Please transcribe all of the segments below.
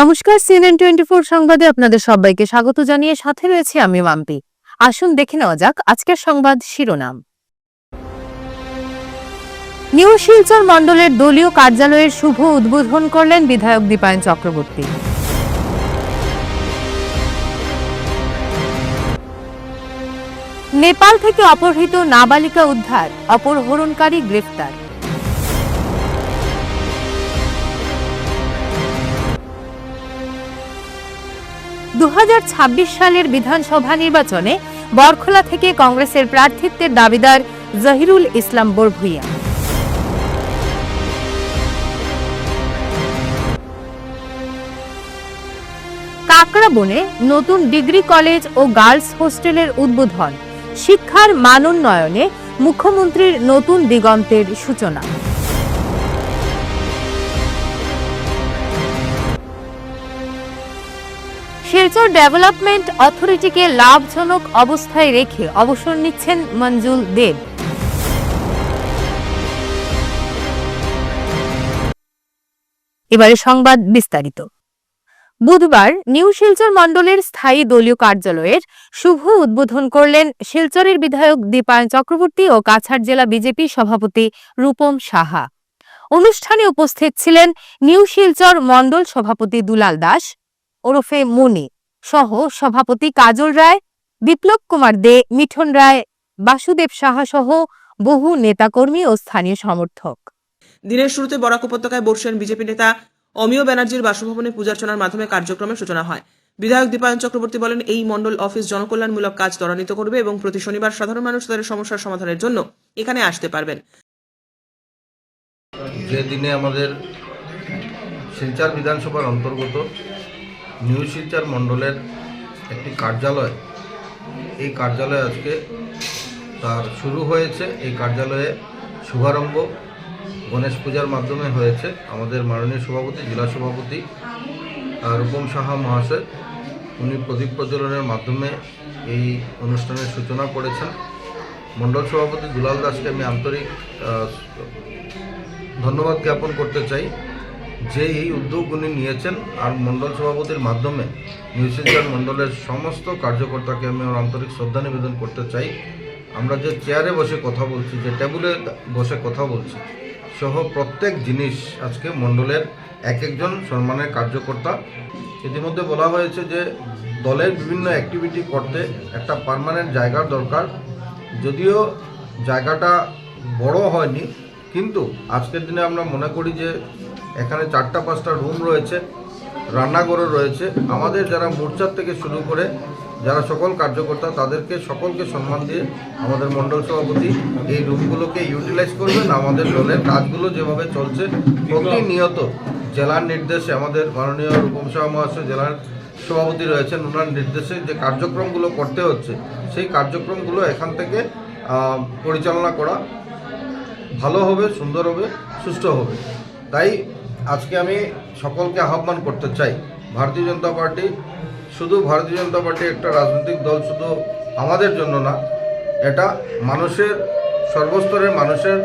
নমস্কার CNN twenty four সংবাদে আপনাদের সবাইকে স্বাগত জানিয়ে সাথে রয়েছে আমি মাম্পি। আসুন দেখে নেওয়া যাক আজকের সংবাদ শিরোনাম। নিউ শিলচর মণ্ডলের দলীয় কার্যালয়ের শুভ উদ্বোধন করলেন বিধায়ক দীপায়ন চক্রবর্তী। নেপাল থেকে অপহৃত নাবালিকা উদ্ধার, অপহরণকারী গ্রেফতার। দু হাজার ছাব্বিশ সালের বিধানসভা নির্বাচনে বরখোলা থেকে কংগ্রেসের প্রার্থিত্বের দাবিদার জহিরুল ইসলাম বরভুইয়া। কাকড়াবনে নতুন ডিগ্রি কলেজ ও গার্লস হোস্টেলের উদ্বোধন। শিক্ষার মানোন্নয়নে মুখ্যমন্ত্রীর নতুন দিগন্তের সূচনা। শিলচর ডেভেলপমেন্ট অথরিটিকে লাভজনক অবস্থায় রেখে অবসর নিচ্ছেন মঞ্জুল দেব। এবারে সংবাদ বিস্তারিত। বুধবার নিউ শিলচর মণ্ডলের স্থায়ী দলীয় কার্যালয়ের শুভ উদ্বোধন করলেন শিলচরের বিধায়ক দীপায়ন চক্রবর্তী ও কাছাড় জেলা বিজেপি সভাপতি রূপম সাহা। অনুষ্ঠানে উপস্থিত ছিলেন নিউ শিলচর মণ্ডল সভাপতি দুলাল দাস ওরফে মুনি। সহ সভাপতি কাজল রায় বিপ্লব কুমার দে মিঠন রায় বাসুদেব সাহা সহ বহু নেতাকর্মী ও স্থানীয় সমর্থক। দিনের শুরুতে বরাক উপত্যকায় বর্ষিয়ান বিজেপি নেতা অমিয় ব্যানার্জির বাসভবনে পূজার্চনার মাধ্যমে কার্যক্রমের সূচনা হয়। বিধায়ক দীপায়ন চক্রবর্তী বলেন এই মণ্ডল অফিস জনকল্যাণমূলক কাজ ত্বরান্বিত করবে এবং প্রতি শনিবার সাধারণ মানুষ তাদের সমস্যার সমাধানের জন্য এখানে আসতে পারবেন। যে দিনে আমাদের শিলচর বিধানসভার অন্তর্গত নিউ শিলচর মণ্ডলের একটি কার্যালয়। এই কার্যালয় আজকে তার শুরু হয়েছে। এই কার্যালয়ে শুভারম্ভ গণেশ পূজার মাধ্যমে হয়েছে। আমাদের মাননীয় সভাপতি, জেলা সভাপতি রূপম সাহা মহাশয়, উনি প্রদীপ প্রজ্বলনের মাধ্যমে এই অনুষ্ঠানের সূচনা করেছেন। মণ্ডল সভাপতি দুলাল দাসকে আমি আন্তরিক ধন্যবাদ জ্ঞাপন করতে চাই। যে এই উদ্যোগ উনি নিয়েছেন আর মণ্ডল সভাপতির মাধ্যমে নিউজিল্যান্ড মণ্ডলের সমস্ত কার্যকর্তাকে আমি আমার আন্তরিক শ্রদ্ধা নিবেদন করতে চাই। আমরা যে চেয়ারে বসে কথা বলছি, যে টেবিলে বসে কথা বলছি, সহ প্রত্যেক জিনিস আজকে মণ্ডলের এক একজন সম্মানের কার্যকর্তা। ইতিমধ্যে বলা হয়েছে যে দলের বিভিন্ন অ্যাক্টিভিটি করতে একটা পার্মানেন্ট জায়গার দরকার। যদিও জায়গাটা বড় হয়নি, কিন্তু আজকের দিনে আমরা মনে করি যে এখানে চারটা, পাঁচটা রুম রয়েছে, রান্নাঘরও রয়েছে। আমাদের যারা মোর্চার থেকে শুরু করে যারা সকল কার্যকর্তা, তাদেরকে সকলকে সম্মান দিয়ে আমাদের মণ্ডল সভাপতি এই রুমগুলোকে ইউটিলাইজ করবেন আমাদের দলের কাজগুলো যেভাবে চলছে, প্রতিনিয়ত জেলার নির্দেশে আমাদের মাননীয় রূপম সাহা মহাশয়, জেলার সভাপতি রয়েছেন ওনার নির্দেশে যে কার্যক্রমগুলো করতে হচ্ছে, সেই কার্যক্রমগুলো এখান থেকে পরিচালনা করা ভালো হবে, সুন্দর হবে, সুষ্ঠু হবে। তাই আজকে আমি সকলকে আহ্বান করতে চাই, ভারতীয় জনতা পার্টি শুধু ভারতীয় জনতা পার্টি একটা রাজনৈতিক দল শুধু আমাদের জন্য না, এটা মানুষের, সর্বস্তরের মানুষের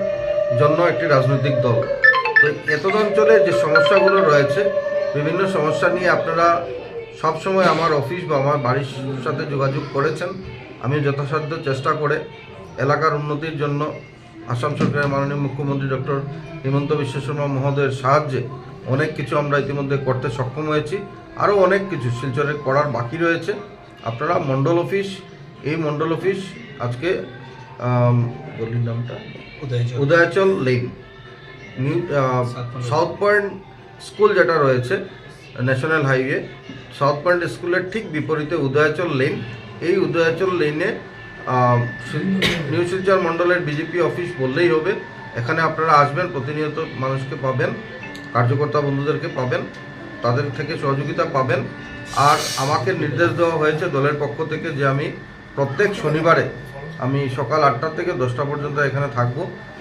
জন্য একটি রাজনৈতিক দল। তো এতদ অঞ্চলে যে সমস্যাগুলো রয়েছে, বিভিন্ন সমস্যা নিয়ে আপনারা সবসময় আমার অফিস বা আমার বাড়ির সাথে যোগাযোগ করেছেন। আমি যথাসাধ্য চেষ্টা করে এলাকার উন্নতির জন্য আসাম সরকারের মাননীয় মুখ্যমন্ত্রী ডক্টর হিমন্ত বিশ্ব শর্মা মহোদয়ের সাহায্যে অনেক কিছু আমরা ইতিমধ্যে করতে সক্ষম হয়েছি। আরও অনেক কিছু শিলচরে করার বাকি রয়েছে। আপনারা মণ্ডল অফিস এই মণ্ডল অফিস আজকে গলির নামটা? Udayachal. Lane south point school যেটা রয়েছে ন্যাশনাল হাইওয়ে সাউথ পয়েন্ট স্কুলের ঠিক বিপরীতে উদয়াচল লেন এই উদয়াচল লেনে নিউ শিলচর মণ্ডলের বিজেপি অফিস বললেই হবে। এখানে আপনারা আসবেন, প্রতিনিয়ত মানুষকে পাবেন, কার্যকর্তা বন্ধুদেরকে পাবেন, তাদের থেকে সহযোগিতা পাবেন। আর আমাকে নির্দেশ দেওয়া হয়েছে দলের পক্ষ থেকে যে আমি প্রত্যেক শনিবারে আমি সকাল আটটা থেকে দশটা পর্যন্ত এখানে থাকব।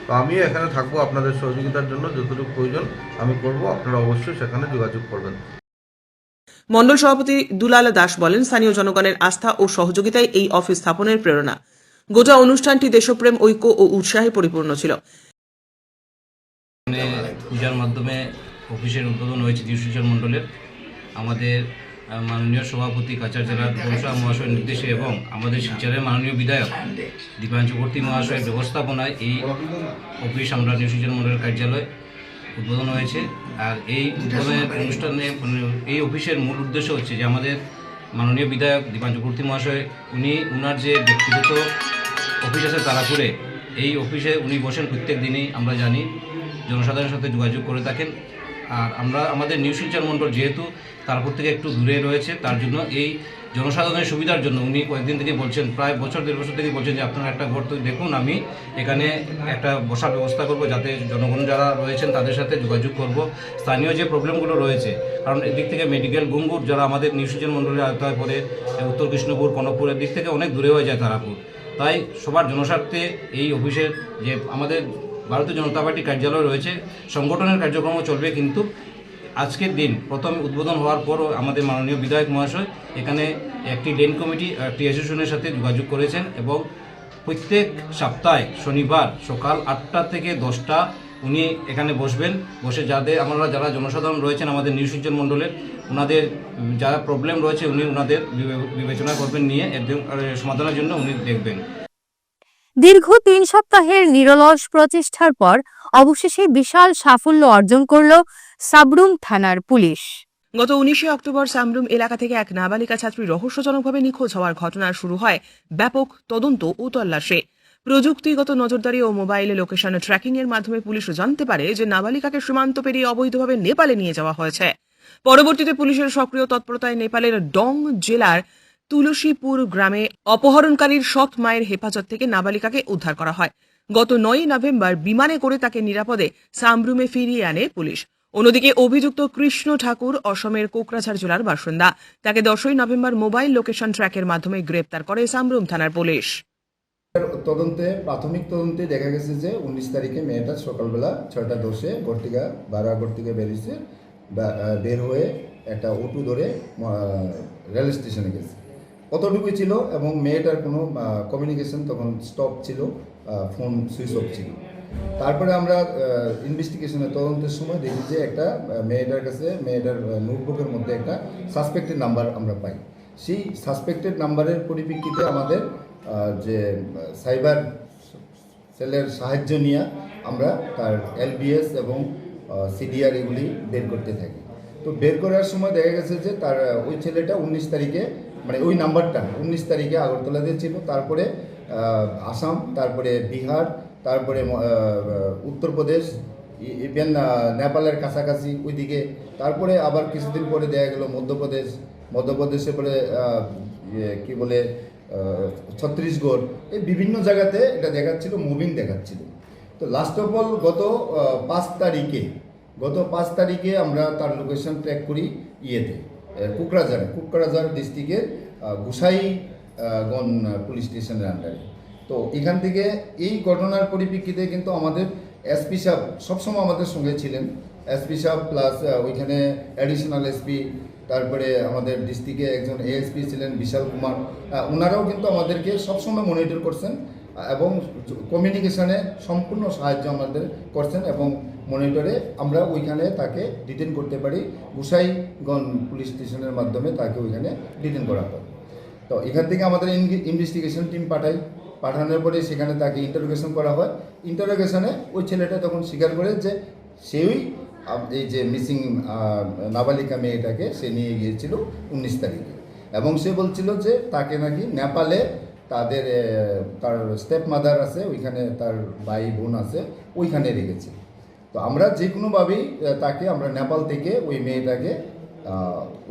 তো আমিও এখানে থাকব আপনাদের সহযোগিতার জন্য, যতটুকু প্রয়োজন আমি করব, আপনারা অবশ্যই সেখানে যোগাযোগ করবেন। মণ্ডল সভাপতি দুলাল দাস বলেন, স্থানীয় জনগণের আস্থা ও সহযোগিতায় এই অফিস স্থাপনের প্রেরণা। গোটা অনুষ্ঠানটি দেশপ্রেম, ঐক্য ও উৎসাহে পরিপূর্ণ ছিল। এখানে পূজার মাধ্যমে অফিসের উদ্বোধন হয়েছে নিউ শিলচর মণ্ডলের। আমাদের মাননীয় সভাপতি, কাছাড় জেলার পৌরসভা মহাশয়ের নির্দেশে এবং আমাদের শিলচরের মাননীয় বিধায়ক দীপায়ন চক্রবর্তী মহাশয়ের ব্যবস্থাপনায় এই অফিস আমরা নিউ শিলচর মন্ডলের কার্যালয় উদ্বোধন হয়েছে। আর এই উদ্বোধনের অনুষ্ঠানে মানে এই অফিসের মূল উদ্দেশ্য হচ্ছে যে আমাদের মাননীয় বিধায়ক চক্রবর্তী মহাশয় উনি উনার যে ব্যক্তিগত অফিস আছে তারাপুরে এই অফিসে উনি বসেন প্রত্যেক দিনই আমরা জানি। জনসাধারণের সাথে যোগাযোগ করে থাকেন। আর আমরা আমাদের নিউ শিলচর মণ্ডল যেহেতু তারপর থেকে একটু দূরে রয়েছে তার জন্য এই জনসাধারণের সুবিধার জন্য উনি কয়েকদিন থেকে বলছেন, প্রায় বছর, দেড় বছর থেকে বলছেন যে আপনারা একটা ঘর দেখুন আমি এখানে একটা বসার ব্যবস্থা করব যাতে জনগণ যারা রয়েছেন তাদের সাথে যোগাযোগ করব। স্থানীয় যে প্রবলেমগুলো রয়েছে, কারণ এদিক থেকে মেডিকেল গুঙ্গুর যারা আমাদের নিউ শিলচর মণ্ডলের আওতায় পড়ে, উত্তর কৃষ্ণপুর কনকপুরের দিক থেকে অনেক দূরে হয়ে যায় তারাপুর। তাই সবার জনস্বার্থে এই অফিসের যে আমাদের ভারতীয় জনতা পার্টি কার্যালয় রয়েছে, সংগঠনের কার্যক্রমও চলবে কিন্তু আজকের দিন প্রথম উদ্বোধন হওয়ার পরও আমাদের মাননীয় বিধায়ক মহাশয় এখানে একটি লেন কমিটি, একটি অ্যাসোসিয়েশনের সাথে যোগাযোগ করেছেন এবং প্রত্যেক সপ্তাহে শনিবার সকাল আটটা থেকে দশটা উনি এখানে বসবেন। বসে যাদের, আমরা যারা জনসাধারণ রয়েছেন আমাদের নিউ শিলচর মণ্ডলের ওনাদের যারা প্রবলেম রয়েছে উনি ওনাদের বিবে- বিবেচনা করবেন নিয়ে এর সমাধানের জন্য উনি দেখবেন। দীর্ঘ তিন সপ্তাহের নিরলস প্রচেষ্টার পর অবশেষে বিশাল সাফল্য অর্জন করল সাবরুম থানার পুলিশ। গত উনিশে অক্টোবর সামরুম এলাকা থেকে এক নাবালিকা ছাত্রী রহস্যজনকভাবে নিখোঁজ হওয়ার ঘটনা শুরু হয় ব্যাপক তদন্ত ও তল্লাশে। প্রযুক্তিগত নজরদারি ও মোবাইলে লোকেশন ট্র্যাকিং এর মাধ্যমে পুলিশ জানতে পারে যে নাবালিকাকে সীমান্ত পেরিয়ে অবৈধভাবে নেপালে নিয়ে যাওয়া হয়েছে। পরবর্তীতে পুলিশের সক্রিয় তৎপরতায় নেপালের ডং জেলার তুলসীপুর গ্রামে অপহরণকারীর সৎ মায়ের হেফাজত থেকে নাবালিকাকে উদ্ধার করা হয়। গত নয় নভেম্বর বিমানে করে তাকে নিরাপদে সামরুমে ফিরিয়ে আনে পুলিশ। অন্যদিকে অভিযুক্ত কৃষ্ণ ঠাকুর অসমের কোকরাঝাড় জেলার বাসিন্দা। তাকে দশই নভেম্বর মোবাইল লোকেশন ট্র্যাকের মাধ্যমে গ্রেপ্তার করে সামরুম থানার পুলিশ। তদন্তে, প্রাথমিক তদন্তে দেখা গেছে যে উনিশ তারিখে মেয়েটা সকালবেলা ছয়টা দশে ঘর থেকে বারাগড় থেকে বেরিয়েছে বের হয়ে একটা অটো ধরে রেল স্টেশনে গেছে। অতটুকুই ছিল এবং মেয়েটার কোনো কমিউনিকেশন তখন স্টপ ছিল ফোন সুইচ অফ ছিল। তারপরে আমরা ইনভেস্টিগেশনের তদন্তের সময় দেখি যে একটা মেয়েটার কাছে, মেয়েটার নোটবুকের মধ্যে একটা সাসপেক্টেড নাম্বার আমরা পাই। সেই সাসপেক্টেড নাম্বারের পরিপ্রেক্ষিতে আমাদের যে সাইবার সেলের সাহায্য নিয়ে আমরা তার এলবিএস এবং সিডিআর এগুলি বের করতে থাকি। তো বের করার সময় দেখা গেছে যে তার ওই ছেলেটা উনিশ তারিখে মানে ওই নাম্বারটা উনিশ তারিখে আগরতলাতে ছিল। তারপরে আসাম, তারপরে বিহার তারপরে উত্তরপ্রদেশ ইভেন নেপালের কাছাকাছি ওইদিকে। তারপরে আবার কিছুদিন পরে দেখা গেল মধ্যপ্রদেশ। মধ্যপ্রদেশে পরে ইয়ে, কি বলে ছত্তিশগড়। এই বিভিন্ন জায়গাতে এটা দেখাচ্ছিল মুভিং দেখাচ্ছিল। তো লাস্ট অফ অল গত পাঁচ তারিখে গত পাঁচ তারিখে আমরা তার লোকেশন ট্র্যাক করি ইয়েতে কুকরাঝারে কুকরাঝার ডিস্ট্রিক্টের গুসাই পুলিশ স্টেশনের আন্ডারে তো এখান থেকে এই ঘটনার পরিপ্রেক্ষিতে কিন্তু আমাদের এসপি সাহেব সবসময় আমাদের সঙ্গে ছিলেন। এসপি সাহেব প্লাস ওইখানে অ্যাডিশনাল এসপি, তারপরে আমাদের ডিস্ট্রিক্টে একজন এএসপি ছিলেন বিশাল কুমার। ওনারাও কিন্তু আমাদেরকে সবসময় মনিটর করছেন এবং কমিউনিকেশনে সম্পূর্ণ সাহায্য আমাদের করছেন এবং মনিটরে আমরা ওইখানে তাকে ডিটেন করতে পারি। গুসাইগঞ্জ পুলিশ স্টেশনের মাধ্যমে তাকে ওইখানে ডিটেন করা হয়। তো এখান থেকে আমাদের ইনভেস্টিগেশন টিম পাঠাই পাঠানোর পরে সেখানে তাকে ইন্টারোগেশন করা হয়। ইন্টারোগেশনে ওই ছেলেটা তখন স্বীকার করে যে সেই এই যে মিসিং নাবালিকা মেয়েটাকে সে নিয়ে গিয়েছিল উনিশ তারিখে। এবং সে বলছিল যে তাকে নাকি নেপালে তাদের তার স্টেপ মাদার আছে, ওইখানে তার ভাই বোন আছে, ওইখানে রেখেছে। তো আমরা যে কোনোভাবেই তাকে আমরা নেপাল থেকে ওই মেয়েটাকে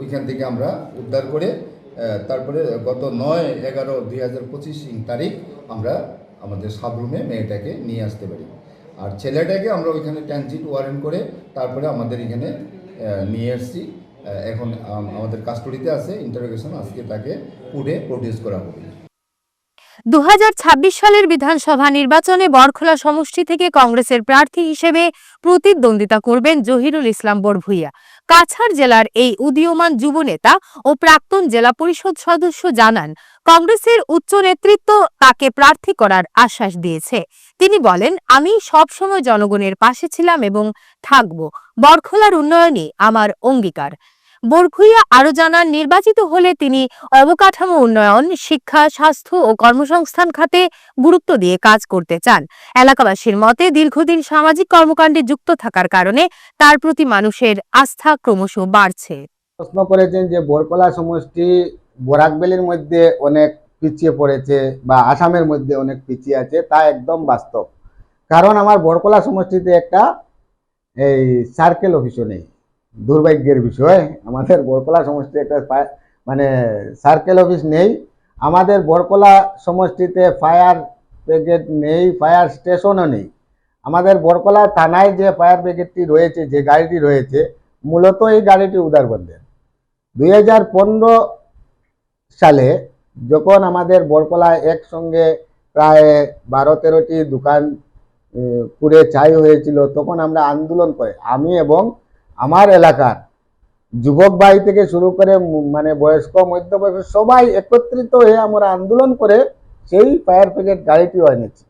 ওইখান থেকে আমরা উদ্ধার করে তারপরে গত নয় এগারো দুই হাজার পঁচিশ তারিখ আমরা আমাদের সাবরুমে মেয়েটাকে নিয়ে আসতে পারি। আর ছেলেটাকে আমরা ওইখানে ট্রানজিট ওয়ারেন্ট করে তারপরে আমাদের এখানে নিয়ে এসছি এখন আমাদের কাস্টডিতে আছে ইন্টারোগেশন আজকে তাকে পুড়ে প্রডিউস করা হবে দু হাজার ছাব্বিশ সালের বিধানসভা নির্বাচনে বরখোলা সমষ্টি থেকে কংগ্রেসের প্রার্থী হিসেবে প্রতিদ্বন্দ্বিতা করবেন জহিরুল ইসলাম বরভুইয়া। কাছাড় জেলার এই উদীয়মান যুব নেতা ও প্রাক্তন জেলা পরিষদ সদস্য জানান, কংগ্রেসের উচ্চ নেতৃত্ব তাকে প্রার্থী করার আশ্বাস দিয়েছে। তিনি বলেন, আমি সবসময় জনগণের পাশে ছিলাম এবং থাকব। বরখোলার উন্নয়নই আমার অঙ্গীকার। বরখুইয়া আরও জানান, নির্বাচিত হলে তিনি অবকাঠামো উন্নয়ন, শিক্ষা, স্বাস্থ্য ও কর্মসংস্থান খাতে গুরুত্ব দিয়ে কাজ করতে চান। এলাকাবাসীর মতে দীর্ঘদিন সামাজিক কর্মকাণ্ডে যুক্ত থাকার কারণে তার প্রতি মানুষের আস্থা ক্রমশ বাড়ছে। প্রশ্ন করেছেন যে বরকলা সমষ্টি বরাকবেলির মধ্যে অনেক পিছিয়ে পড়েছে বা আসামের মধ্যে অনেক পিছিয়ে আছে, তা একদম বাস্তব। কারণ আমার বরকলা সমষ্টিতে একটা এই সার্কেল অফিসও নেই। দুর্ভাগ্যের বিষয়। আমাদের বরকলা সমষ্টি একটা মানে সার্কেল অফিস নেই। আমাদের বরকলা সমষ্টিতে ফায়ার ব্রিগেড নেই ফায়ার স্টেশনও নেই। আমাদের বরকলা থানায় যে ফায়ার ব্রিগেডটি রয়েছে, যে গাড়িটি রয়েছে, মূলত এই গাড়িটি উদারবন্দের। দুই হাজার পনেরো সালে যখন আমাদের বরকলায় একসঙ্গে প্রায় বারো তেরোটি দোকান পুড়ে ছাই হয়েছিল, তখন আমরা আন্দোলন করে, আমি এবং আমার এলাকার যুবক ভাই থেকে শুরু করে মানে বয়স্ক, মধ্যবয়স্ক সবাই একত্রিত হয়ে আমরা আন্দোলন করে সেই ফায়ার ব্রিগেড গাড়িটি এনেছি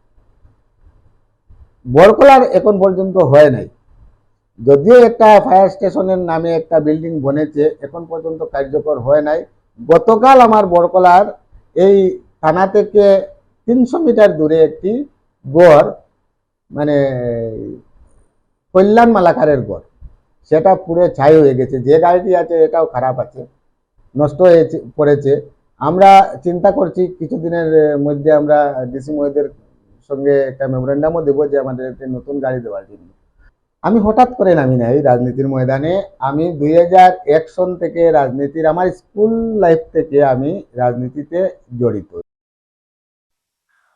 বরকলার এখন পর্যন্ত হয় নাই। যদিও একটা ফায়ার স্টেশনের নামে একটা বিল্ডিং বনেছে, এখন পর্যন্ত কার্যকর হয় নাই। গতকাল আমার বরকলার এই থানা থেকে তিনশো মিটার দূরে একটি গড় মানে কল্যাণ মালাকারের গড়। সেটা পুরো ছাই হয়ে গেছে। যে গাড়িটি আছে, এটাও খারাপ আছে, নষ্ট হয়েছে, পড়েছে। আমরা চিন্তা করছি, কিছুদিনের মধ্যে আমরা ডিসি মহোদয়ের সঙ্গে একটা মেমোরেন্ডামও দেবো যে আমাদের একটি নতুন গাড়ি দেওয়ার জন্য। আমি হঠাৎ করে নামি না এই রাজনীতির ময়দানে। আমি দুই এক সন থেকে রাজনীতির, আমার স্কুল লাইফ থেকে আমি রাজনীতিতে জড়িত।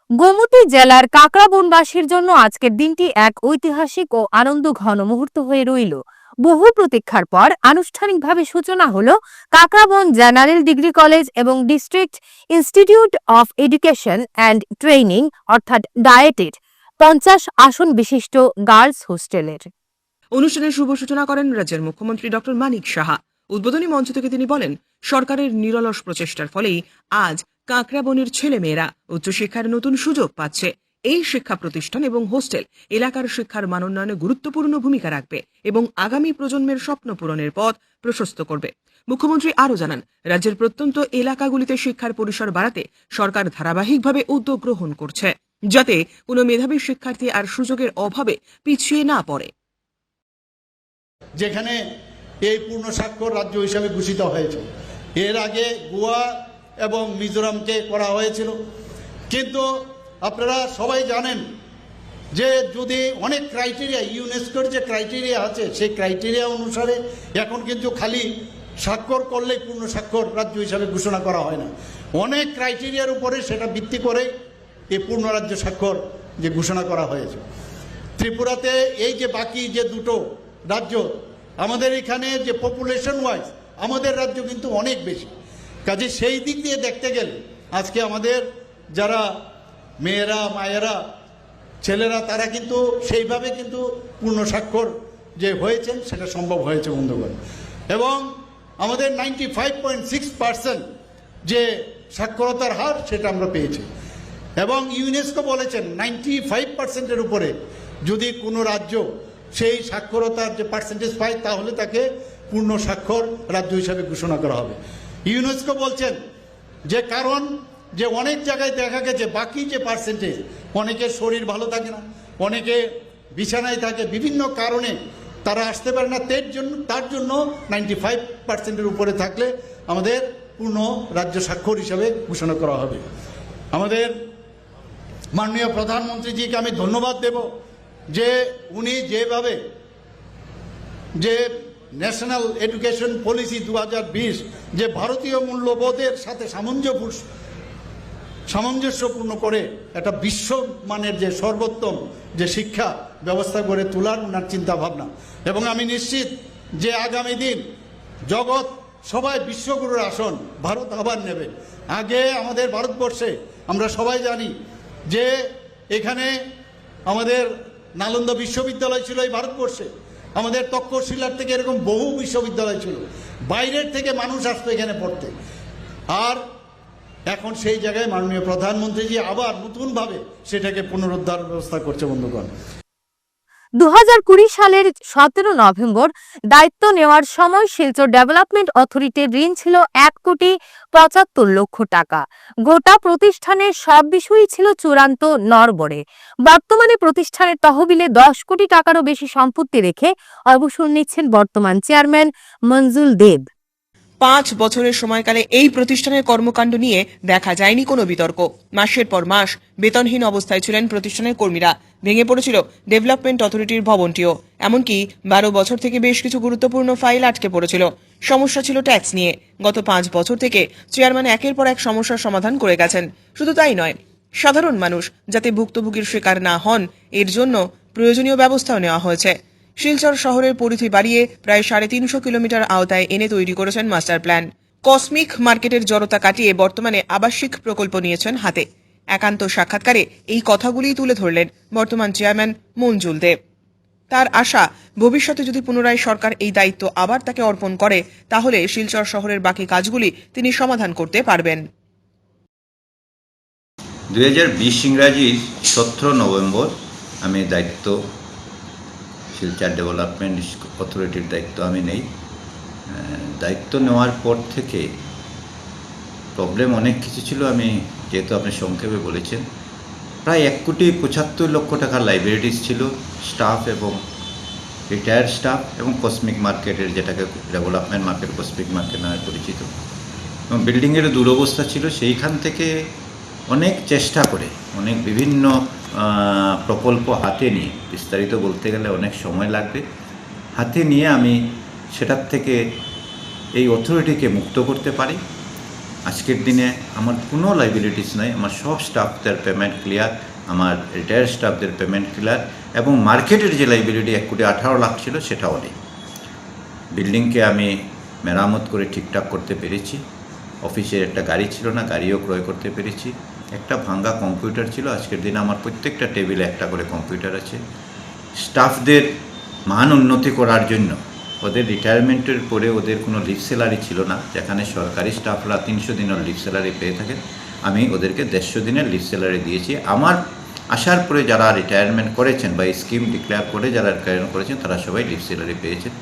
গোমতী জেলার কাকড়াবনবাসীর জন্য আজকের দিনটি এক ঐতিহাসিক ও আনন্দ ঘন মুহূর্ত হয়ে রইল। বহু প্রতীক্ষার পর আনুষ্ঠানিকভাবে সূচনা হলো কাকড়াবন জেনারেল ডিগ্রি কলেজ এবং district institute of education and training অর্থাৎ ডায়েটের পঞ্চাশ আসন বিশিষ্ট গার্লস হোস্টেলের। অনুষ্ঠানের শুভ সূচনা করেন রাজ্যের মুখ্যমন্ত্রী ডক্টর মানিক সাহা। উদ্বোধনী মঞ্চ থেকে তিনি বলেন, সরকারের নিরলস প্রচেষ্টার ফলেই আজ কাঁকড়াবনের ছেলেমেয়েরা উচ্চশিক্ষার নতুন সুযোগ পাচ্ছে। এই শিক্ষা প্রতিষ্ঠান এবং হোস্টেল এলাকার শিক্ষার মানোন্নয়নে গুরুত্বপূর্ণ ভূমিকা রাখবে এবং আগামী প্রজন্মের স্বপ্ন পূরণের পথ প্রশস্ত করবে। মুখ্যমন্ত্রী আরও জানান, রাজ্যের প্রত্যন্ত এলাকাগুলিতে শিক্ষার পরিসর বাড়াতে সরকার ধারাবাহিকভাবে উদ্যোগ গ্রহণ করছে, যাতে কোনো মেধাবী শিক্ষার্থী আর সুযোগের অভাবে পিছিয়ে না পড়ে। যেখানে এই পূর্ণ স্বাক্ষর রাজ্য হিসাবে ঘোষিত হয়েছে। এর আগে গোয়া এবং মিজোরামকে করা হয়েছিল। কিন্তু আপনারা সবাই জানেন যে যদি অনেক ক্রাইটেরিয়া ইউনেস্কোর যে ক্রাইটেরিয়া আছে, সেই ক্রাইটেরিয়া অনুসারে এখন কিন্তু খালি স্বাক্ষর করলেই পূর্ণ স্বাক্ষর রাজ্য হিসাবে ঘোষণা করা হয় না। অনেক ক্রাইটেরিয়ার উপরে সেটা ভিত্তি করে এই পূর্ণ রাজ্য স্বাক্ষর যে ঘোষণা করা হয়েছে। ত্রিপুরাতে এই যে বাকি যে দুটো রাজ্য, আমাদের এখানে যে পপুলেশন ওয়াইজ আমাদের রাজ্য কিন্তু অনেক বেশি। কাজে সেই দিক দিয়ে দেখতে গেলে আজকে আমাদের যারা মেয়েরা, মায়েরা, ছেলেরা, তারা কিন্তু সেইভাবে কিন্তু পূর্ণ স্বাক্ষর যে হয়েছেন, সেটা সম্ভব হয়েছে বন্ধুগণ। এবং আমাদের ninety five point six percent যে সাক্ষরতার হার, সেটা আমরা পেয়েছি। এবং ইউনেস্কো বলেছেন নাইনটি ফাইভ পার্সেন্টের উপরে যদি কোনো রাজ্য সেই সাক্ষরতার যে পার্সেন্টেজ পায়, তাহলে তাকে পূর্ণ স্বাক্ষর রাজ্য হিসাবে ঘোষণা করা হবে। ইউনেস্কো বলছেন যে কারণ যে অনেক জায়গায় দেখা গেছে, বাকি যে পার্সেন্টেজ অনেকের শরীর ভালো থাকে না, অনেকে বিছানায় থাকে, বিভিন্ন কারণে তারা আসতে পারে না। তার জন্য তার জন্য নাইনটি ফাইভ পার্সেন্টের উপরে থাকলে আমাদের পূর্ণ রাজ্য স্বাক্ষর হিসাবে ঘোষণা করা হবে। আমাদের মাননীয় প্রধানমন্ত্রীজিকে আমি ধন্যবাদ দেব যে উনি যেভাবে যে ন্যাশনাল এডুকেশন পলিসি দু হাজার বিশ, যে ভারতীয় মূল্যবোধের সাথে সামঞ্জস্য সামঞ্জস্যপূর্ণ করে একটা বিশ্বমানের যে সর্বোত্তম যে শিক্ষা ব্যবস্থা করে তোলার ওনার চিন্তাভাবনা। এবং আমি নিশ্চিত যে আগামী দিন জগৎ সবাই বিশ্বগুরুর আসন, ভারত আবার নেবে। আগে আমাদের ভারতবর্ষে আমরা সবাই জানি যে এখানে আমাদের নালন্দা বিশ্ববিদ্যালয় ছিল এই ভারতবর্ষে। আমাদের তক্ষশিলার থেকে এরকম বহু বিশ্ববিদ্যালয় ছিল। বাইরের থেকে মানুষ আসতো এখানে পড়তে। আর এখন সেই জায়গায় মাননীয় প্রধানমন্ত্রীজি আবার নতুনভাবে সেটাকে পুনরুদ্ধার ব্যবস্থা করছে বন্ধুগণ। দুহাজার কুড়ি সালের সতেরো নভেম্বর দায়িত্ব নেওয়ার সময় শিলচর ডেভেলপমেন্ট অথরিটির ঋণ ছিল এক কোটি পঁচাত্তর লক্ষ টাকা। গোটা প্রতিষ্ঠানের সব বিষয়ই ছিল চূড়ান্ত নরবরে বর্তমানে প্রতিষ্ঠানের তহবিলে দশ কোটি টাকারও বেশি সম্পত্তি রেখে অবসর নিচ্ছেন বর্তমান চেয়ারম্যান মঞ্জুল দেব। পাঁচ বছরের সময়কালে এই প্রতিষ্ঠানের কর্মকাণ্ড নিয়ে দেখা যায়নি কোনো বিতর্ক। মাসের পর মাস বেতনহীন অবস্থায় ছিলেন প্রতিষ্ঠানের কর্মীরা। ভেঙে পড়েছিল ডেভেলপমেন্ট অথরিটির ভবনটিও। এমনকি বারো বছর থেকে বেশ কিছু গুরুত্বপূর্ণ ফাইল আটকে পড়েছিল। সমস্যা ছিল ট্যাক্স নিয়ে। গত পাঁচ বছর থেকে চেয়ারম্যান একের পর এক সমস্যার সমাধান করে গেছেন। শুধু তাই নয়, সাধারণ মানুষ যাতে ভুক্তভোগীর শিকার না হন, এর জন্য প্রয়োজনীয় ব্যবস্থাও নেওয়া হয়েছে। শিলচর শহরের পরিধি বাড়িয়ে প্রায় সাড়ে তিনশো কিলোমিটার আওতায় এনে তৈরি করেছেন মাস্টার প্ল্যান। কসমিক মার্কেটের জড়তা কাটিয়ে বর্তমানে আবাসিক প্রকল্প নিয়েছেন হাতে। একান্ত সাক্ষাৎকারে এই কথাগুলিই তুলে ধরলেন বর্তমান চেয়ারম্যান মঞ্জুল দেব তার আশা, ভবিষ্যতে যদি পুনরায় সরকার এই দায়িত্ব আবার তাকে অর্পণ করে, তাহলে শিলচর শহরের বাকি কাজগুলি তিনি সমাধান করতে পারবেন। দুই হাজার বিশ ইংরাজির সতেরো নভেম্বর আমি দায়িত্ব শিলচার ডেভেলপমেন্ট অথরিটির দায়িত্ব আমি নেই। দায়িত্ব নেওয়ার পর থেকে প্রবলেম অনেক কিছু ছিল। আমি যেহেতু আপনি সংক্ষেপে বলেছেন, প্রায় এক কোটি পঁচাত্তর লক্ষ টাকার লাইব্রেরিজ ছিল স্টাফ এবং রিটায়ার্ড স্টাফ এবং কসমিক মার্কেটের যেটাকে ডেভেলপমেন্ট মার্কেট কসমিক মার্কেট নামে পরিচিত। এবং বিল্ডিংয়ের দুরবস্থা ছিল। সেইখান থেকে অনেক চেষ্টা করে, অনেক বিভিন্ন প্রকল্প হাতে নিয়ে, বিস্তারিত বলতে গেলে অনেক সময় লাগবে। হাতে নিয়ে আমি সেটার থেকে এই অথরিটিকে মুক্ত করতে পারি। আজকের দিনে আমার কোনো লাইবিলিটিস নাই, আমার সব স্টাফদের পেমেন্ট ক্লিয়ার আমার রিটায়ার্ড স্টাফদের পেমেন্ট ক্লিয়ার এবং মার্কেটের যে লাইবিলিটি এক কোটি আঠারো লাখ ছিল সেটাও নেই। বিল্ডিংকে আমি মেরামত করে ঠিকঠাক করতে পেরেছি। অফিসের একটা গাড়ি ছিল না, গাড়িও ক্রয় করতে পেরেছি। একটা ভাঙ্গা কম্পিউটার ছিল, আজকের দিনে আমার প্রত্যেকটা টেবিলে একটা করে কম্পিউটার আছে। স্টাফদের মান উন্নতি করার জন্য, ওদের রিটায়ারমেন্টের পরে ওদের কোনো লিভ স্যালারি ছিল না, যেখানে সরকারি স্টাফরা তিনশো দিনের লিভ স্যালারি পেয়ে থাকেন আমি ওদেরকে দেড়শো দিনের লিভ স্যালারি দিয়েছি। আমার আসার পরে যারা রিটায়ারমেন্ট করেছেন বা স্কিম ডিক্লেয়ার করে যারা রিটায়ারমেন্ট করেছেন, তারা সবাই লিভ স্যালারি পেয়েছেন।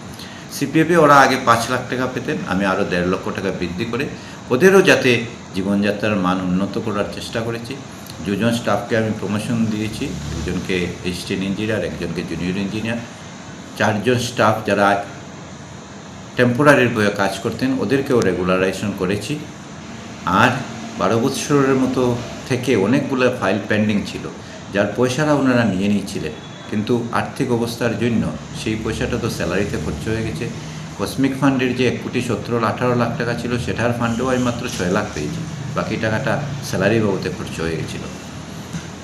সিপিএফে ওরা আগে পাঁচ লাখ টাকা পেতেন, আমি আরও দেড় লক্ষ টাকা বৃদ্ধি করে। ওদেরও যাতে জীবনযাত্রার মান উন্নত করার চেষ্টা করেছি। দুজন স্টাফকে আমি প্রমোশন দিয়েছি, একজনকে অ্যাসিস্ট্যান্ট ইঞ্জিনিয়ার একজনকে জুনিয়র ইঞ্জিনিয়ার চারজন স্টাফ যারা টেম্পোরারির বয়ে কাজ করতেন, ওদেরকেও রেগুলারাইজেশন করেছি। আর বারো বৎসরের মতো থেকে অনেকগুলো ফাইল পেন্ডিং ছিল, যার পয়সাটা ওনারা নিয়ে নিয়েছিলেন। কিন্তু আর্থিক অবস্থার জন্য সেই পয়সাটা তো স্যালারিতে খরচ হয়ে গেছে। কসমিক ফান্ডের যে এক কোটি সতেরো আঠারো লাখ টাকা ছিল, সেটার ফান্ডেও আমি মাত্র ছয় লাখ পেয়েছি। বাকি টাকাটা স্যালারি বাবুতে খরচ হয়ে গেছিল।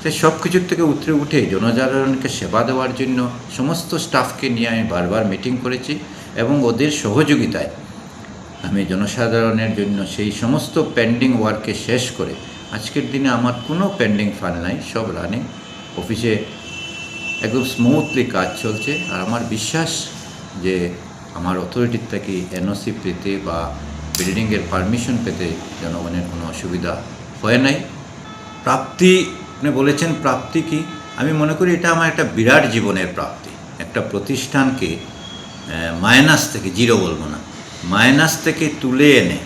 সে সব কিছুর থেকে উতরে উঠে জনসাধারণকে সেবা দেওয়ার জন্য সমস্ত স্টাফকে নিয়ে আমি বারবার মিটিং করেছি এবং ওদের সহযোগিতায় আমি জনসাধারণের জন্য সেই সমস্ত পেন্ডিং ওয়ার্ককে শেষ করে আজকের দিনে আমার কোনো পেন্ডিং ফান্ড নাই, সব রানিং অফিসে একদম স্মুথলি কাজ চলছে আর আমার বিশ্বাস যে আমার অথরিটির থেকে এনওসি পেতে বা বিল্ডিংয়ের পারমিশন পেতে জনগণের কোনো অসুবিধা হয় নাই। প্রাপ্তি, আপনি বলেছেন প্রাপ্তি কি? আমি মনে করি এটা আমার একটা বিরাট জীবনের প্রাপ্তি। একটা প্রতিষ্ঠানকে মাইনাস থেকে জিরো বলব না মাইনাস থেকে তুলে এনে,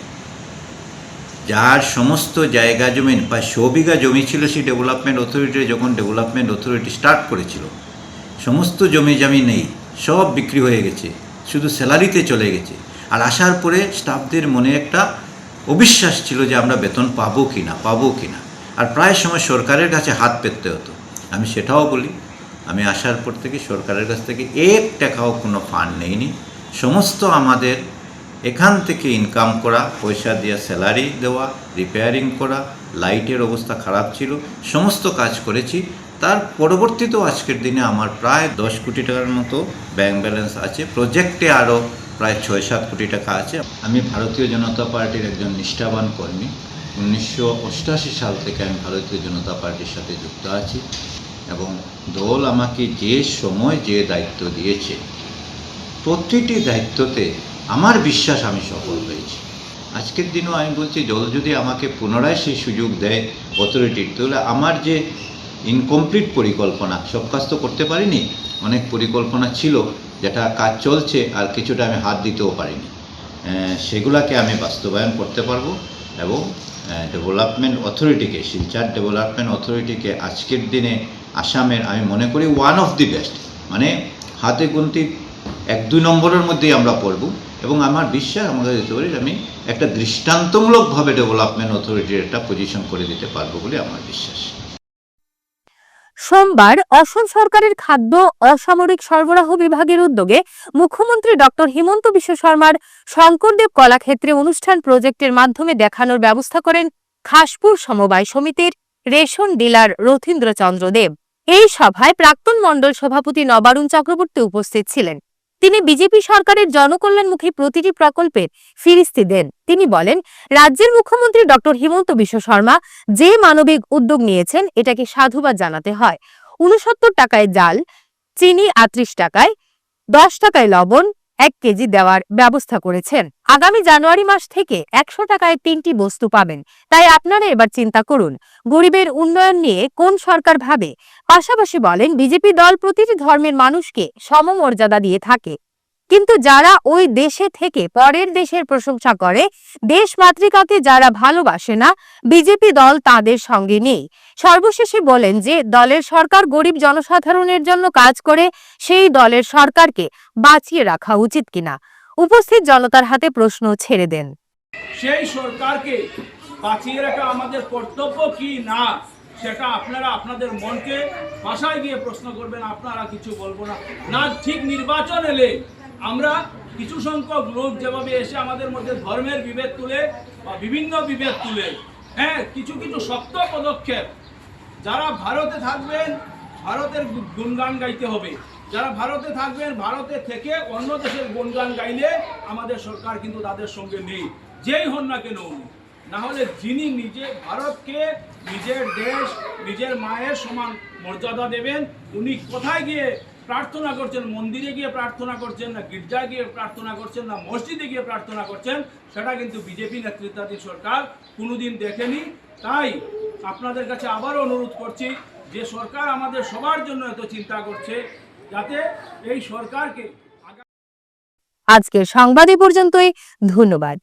যার সমস্ত জায়গা জমি, প্রায় শ বিঘা জমি ছিল সেই ডেভেলপমেন্ট অথরিটি যখন ডেভেলপমেন্ট অথরিটি স্টার্ট করেছিল, সমস্ত জমি জমি নেই, সব বিক্রি হয়ে গেছে। শুধু স্যালারিতে চলে গেছে। আর আসার পরে স্টাফদের মনে একটা অবিশ্বাস ছিল যে আমরা বেতন পাবো কি না পাবো কি না আর প্রায় সময় সরকারের কাছে হাত পেতে হতো। আমি সেটাও বলি, আমি আসার পর থেকে সরকারের কাছ থেকে এক টাকাও কোনো ফান্ড নেইনি। সমস্ত আমাদের এখান থেকে ইনকাম করা, পয়সা দিয়ে, স্যালারি দেওয়া রিপেয়ারিং করা লাইটের অবস্থা খারাপ ছিল, সমস্ত কাজ করেছি। তার পরবর্তীতেও আজকের দিনে আমার প্রায় দশ কোটি টাকার মতো ব্যাংক ব্যালেন্স আছে। প্রজেক্টে আরও প্রায় ছয় সাত কোটি টাকা আছে। আমি ভারতীয় জনতা পার্টির একজন নিষ্ঠাবান কর্মী। উনিশশো সাল থেকে আমি ভারতীয় জনতা পার্টির সাথে যুক্ত আছি এবং দল আমাকে যে সময় যে দায়িত্ব দিয়েছে, প্রতিটি দায়িত্বতে আমার বিশ্বাস আমি সফল হয়েছি। আজকের দিনও আমি বলছি, দল যদি আমাকে পুনরায় সেই সুযোগ দেয় অথরিটির, তাহলে আমার যে ইনকমপ্লিট পরিকল্পনা। সব কাজ তো করতে পারিনি, অনেক পরিকল্পনা ছিল, যেটা কাজ চলছে আর কিছুটা আমি হাত দিতেও পারিনি। সেগুলাকে আমি বাস্তবায়ন করতে পারব এবং ডেভেলপমেন্ট অথরিটিকে শিলচার ডেভেলপমেন্ট অথরিটিকে আজকের দিনে আসামের, আমি মনে করি ওয়ান অফ দি বেস্ট মানে হাতে গুনতি এক, দুই নম্বরের মধ্যেই আমরা পড়ব এবং আমার বিশ্বাস আমাদের পারি, আমি একটা দৃষ্টান্তমূলকভাবে ডেভেলপমেন্ট অথরিটির একটা পজিশন করে দিতে পারব বলে আমার বিশ্বাস। সোমবার অসম সরকারের খাদ্য অসামরিক সরবরাহ বিভাগের উদ্যোগে মুখ্যমন্ত্রী ডক্টর হিমন্ত বিশ্ব শর্মার শঙ্করদেব কলাক্ষেত্রে অনুষ্ঠান প্রজেক্টের মাধ্যমে দেখানোর ব্যবস্থা করেন খাসপুর সমবায় সমিতির রেশন ডিলার রথীন্দ্র চন্দ্র দেব। এই সভায় প্রাক্তন মণ্ডল সভাপতি নবারুণ চক্রবর্তী উপস্থিত ছিলেন। তিনি বিজেপি সরকারের জনকল্যাণমুখী প্রতিটি প্রকল্পের ফিরিস্তি দেন। তিনি বলেন, রাজ্যের মুখ্যমন্ত্রী ডক্টর হিমন্ত বিশ্ব শর্মা যে মানবিক উদ্যোগ নিয়েছেন, এটাকে সাধুবাদ জানাতে হয়। উনসত্তর টাকায় জাল, চিনি আটত্রিশ টাকায়, দশ টাকায় লবণ এক কেজি দেওয়ার ব্যবস্থা করেছেন। আগামী জানুয়ারি মাস থেকে একশো টাকায় তিনটি বস্তু পাবেন। তাই আপনারা এবার চিন্তা করুন, গরিবের উন্নয়ন নিয়ে কোন সরকার ভাবে? পাশাপাশি বলেন, বিজেপি দল প্রতিটি ধর্মের মানুষকে সমমর্যাদা দিয়ে থাকে। কিন্তু যারা ওই দেশে থেকে পরের দেশের প্রশংসা করে, দেশ মাতৃকাকে যারা ভালোবাসে না, বিজেপি দল তাদের সঙ্গে নেই। সর্বশেষে বলেন যে, দলের সরকার গরিব জনসাধারণের জন্য কাজ করে, সেই দলের সরকারকে বাঁচিয়ে রাখা উচিত কিনা? উপস্থিত জনতার হাতে প্রশ্ন ছেড়ে দেন। সেই সরকারকে বাঁচিয়ে রাখা আমাদের কর্তব্য কি না, সেটা আপনারা আপনাদের মনকে বাসায় গিয়ে প্রশ্ন করবেন, আপনারা কিছু বলব না। না, ঠিক নির্বাচন এলে আমরা কিছু সংখ্যক লোক যেভাবে এসে আমাদের মধ্যে ধর্মের বিভেদ তুলে বা বিভিন্ন বিভেদ তুলে হ্যাঁ কিছু কিছু শক্ত পদক্ষেপ। যারা ভারতে থাকবেন, ভারতের গুণগান গাইতে হবে। যারা ভারতে থাকবেন, ভারতে থেকে অন্য দেশের গুণগান গাইলে আমাদের সরকার কিন্তু তাদের সঙ্গে নেই। যেই হন না কেন, না হলে যিনি নিজে ভারতকে নিজের দেশ, নিজের মায়ের সমান মর্যাদা দেবেন, উনি কোথায় গিয়ে প্রার্থনা করছেন, মন্দিরে গিয়ে প্রার্থনা করছেন, না গির্জায় গিয়ে প্রার্থনা করছেন, না মসজিদে গিয়ে প্রার্থনা করছেন, সেটা কিন্তু বিজেপি নেতৃত্বাধীন সরকার কোনোদিন দেখেনি। তাই আপনাদের কাছে আবারও অনুরোধ করছি যে সরকার আমাদের সবার জন্য এত চিন্তা করছে, যাতে এই সরকারকে আজকের সংবাদ পর্যন্তই, ধন্যবাদ।